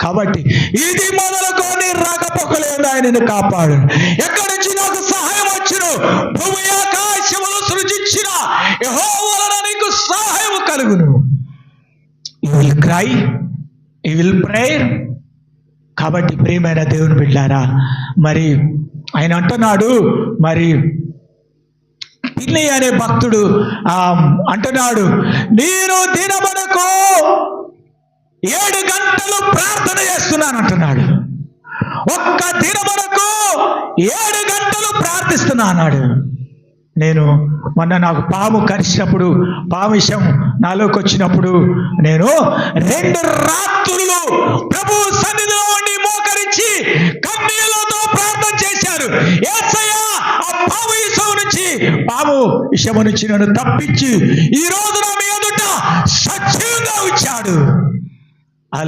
కాబట్టి ఇది మొదలుకొని రాకపోకలేదు ఆయనను కాపాడు. ఎక్కడి నుంచి నాకు సహాయం వచ్చును భూమి ఆకాశములు సృజించిన నీకు సహాయం కలుగును. You will cry you will prayer కాబట్టి ప్రియమైన దేవుని బిడ్డారా మరి ఆయన అంటున్నాడు మరి పిల్లి అనే భక్తుడు ఆ, అంటున్నాడు నేను దినమనకు ఏడు గంటలు ప్రార్థన చేస్తున్నాను అంటున్నాడు ఒక్క దినమునకు ఏడు గంటలు ప్రార్థిస్తున్నా అన్నాడు నేను మొన్న నాకు పాము కరిచినప్పుడు పాము విషయం నాలోకి వచ్చినప్పుడు నేను రెండు రాత్రులు ప్రభు సన్నిధిలో ఉండి మోకరించి కన్నీళ్ళతో ప్రార్థన చేశారు. యేసయ్యా ఆ పాము విషయం నుంచి పాము విషయం నుంచి నన్ను తప్పించి ఈ రోజు నా మీ ఎదుట సత్యంగా వచ్చాడు